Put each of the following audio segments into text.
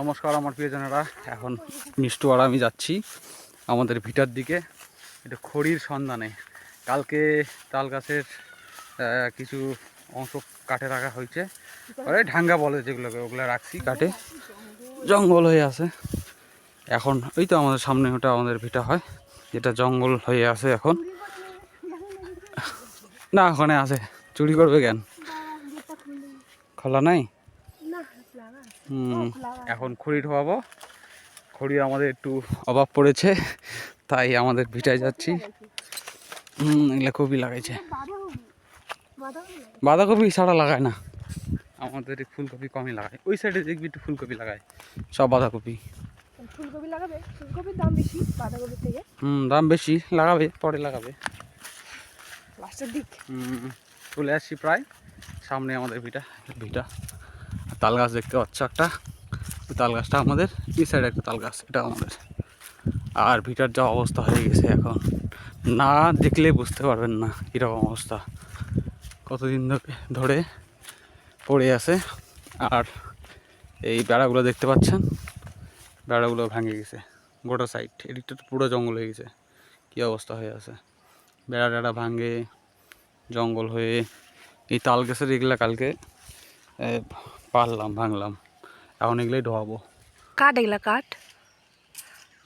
নমস্কার আমার প্রিয়জনেরা, এখন মিষ্টু আর আমি যাচ্ছি আমাদের ভিটার দিকে, এটা খড়ির সন্ধানে। কালকে তাল গাছের কিছু অংশ কাটে রাখা হয়েছে। ওই ঢাঙ্গা বলে যেগুলোকে, ওগুলো রাখছি কাটে জঙ্গল হয়ে আছে। এখন ওই তো আমাদের সামনে ওটা আমাদের ভিটা হয়, যেটা জঙ্গল হয়ে আছে এখন। না, ওখানে আছে। চুরি করবে কেন? খোলা নাই? এখন খড়ি ঢোয়াবো খড়ি আমাদের একটু অভাব পড়েছে তাই আমাদের ভিটায় যাচ্ছি। হুম এগুলো কপি লাগাইছে। বাঁধাকপি। ছাড়া লাগায় না। আমাদের ফুলকপি কমই লাগায়। ওই সাইডে দেখবি একটু ফুলকপি লাগায়। সব বাঁধাকপি। ফুলকপি লাগাবে? ফুলকপির দাম বেশি বাঁধাকপির থেকে। হুম দাম বেশি লাগাবে পরে লাগাবে। লাস্টের দিক। হুম, চলে আসছি প্রায়। সামনে আমাদের ভিটা ভিটা। তাল গাছ দেখতে পাচ্ছ একটা? তাল গাছটা আমাদের এই সাইডে একটা তাল গাছ এটা আমাদের। আর ভিটার যা অবস্থা হয়ে গেছে এখন, না দেখলে বুঝতে পারবেন না কীরকম অবস্থা। কতদিন ধরে পড়ে আছে। আর এই বেড়াগুলো দেখতে পাচ্ছেন? বেড়াগুলো ভেঙে গেছে, গোটা সাইড এদিকটা পুরো জঙ্গল হয়ে গেছে। কী অবস্থা হয়ে আছে? বেড়া টেড়া ভাঙে, জঙ্গল হয়ে, এই তাল গাছের এগুলা কালকে পারলাম ভাঙলাম। এখন এগুলোই ঢোয়াবো কাঠ এগুলা কাঠ?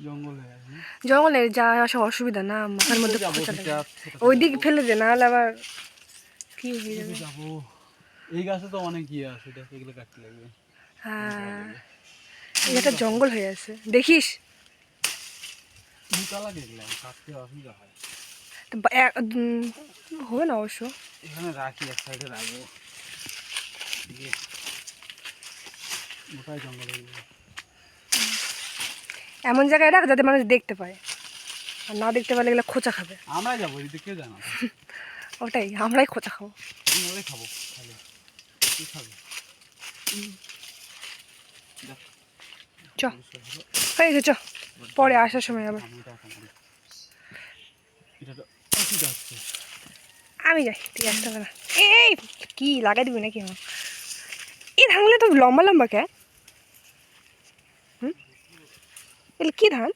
জঙ্গল জঙ্গলে যা আসা অসুবিধা না মাথার মধ্যে ওই দিক ফেলে দে নাহলে আবার কি হয়ে যাবে? যাব। এই গাছে তো অনেক ইয়ে আছে দেখ এগুলো কাটতে লাগবে। হ্যাঁ। এটা জঙ্গল হয়ে আছে। দেখিস? কাটতে অসুবিধা হয়। হবে না অবশ্য। এখানে রাখি এক সাইডে রাখব। জঙ্গল এমন জায়গায় রাখ যাতে মানুষ দেখতে পায়। আর না দেখতে পারলে এগুলো খোঁচা খাবে। আমরাই যাব এদিকে কেউ জানো? ওটাই আমরাই খোঁচা খাব। আমি ওরাই খাব তাহলে কি খাবে? চ। হয়ে গেছে চ। পরে আসার সময় আবার আমি যাই ঠিক আছে না। এই কি লাগাই দিবি নাকি? আমার এই ধানগুলো তো লম্বা লম্বা কে হুম এগুলো কি ধান?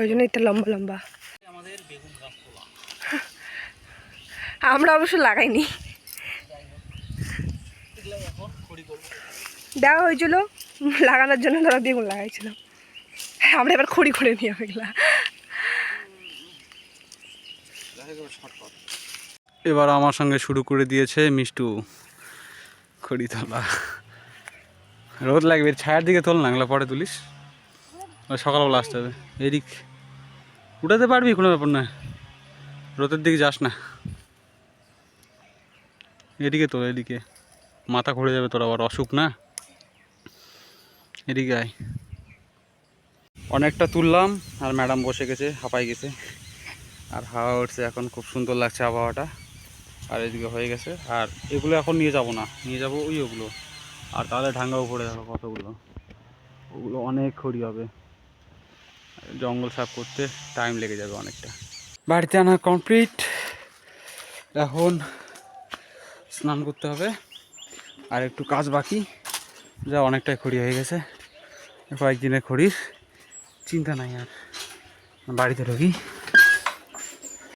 ওই জন্য এটা লম্বা লম্বা। আমরা অবশ্য লাগাইনি। দেওয়া হয়েছিল লাগানোর জন্য তারা বেগুন লাগাইছিল। হ্যাঁ আমরা এবার খড়ি করে নিয়ে এগুলা এবার আমার সঙ্গে শুরু করে দিয়েছে মিষ্টু খড়ি তোলা। রোদ লাগবে ছায়ার দিকে তোল না পরে তুলিস। সকালবেলা আসতে হবে। এদিক উঠাতে পারবি? কোনো ব্যাপার না রোদের দিকে যাস না। এদিকে তোল এদিকে। মাথা ঘুরে যাবে তোর আবার, অসুখ না? এদিকে আয়। অনেকটা তুললাম, আর ম্যাডাম বসে গেছে হাঁপাই গেছে। আর হাওয়া উঠছে এখন, খুব সুন্দর লাগছে আবহাওয়াটা। আর এদিকে হয়ে গেছে। আর এগুলো এখন নিয়ে যাব না। নিয়ে যাব ওই ওগুলো। আর তাহলে ঢাঙ্গা উপরে দেখো কতগুলো। ওগুলো অনেক খড়ি হবে। জঙ্গল সাফ করতে টাইম লেগে যাবে অনেকটা। বাড়িতে আনা কমপ্লিট এখন স্নান করতে হবে। আর একটু কাজ বাকি। যা অনেকটাই খড়ি হয়ে গেছে। কয়েকদিনের খড়ির। চিন্তা নাই আর। বাড়িতে ঢুকি।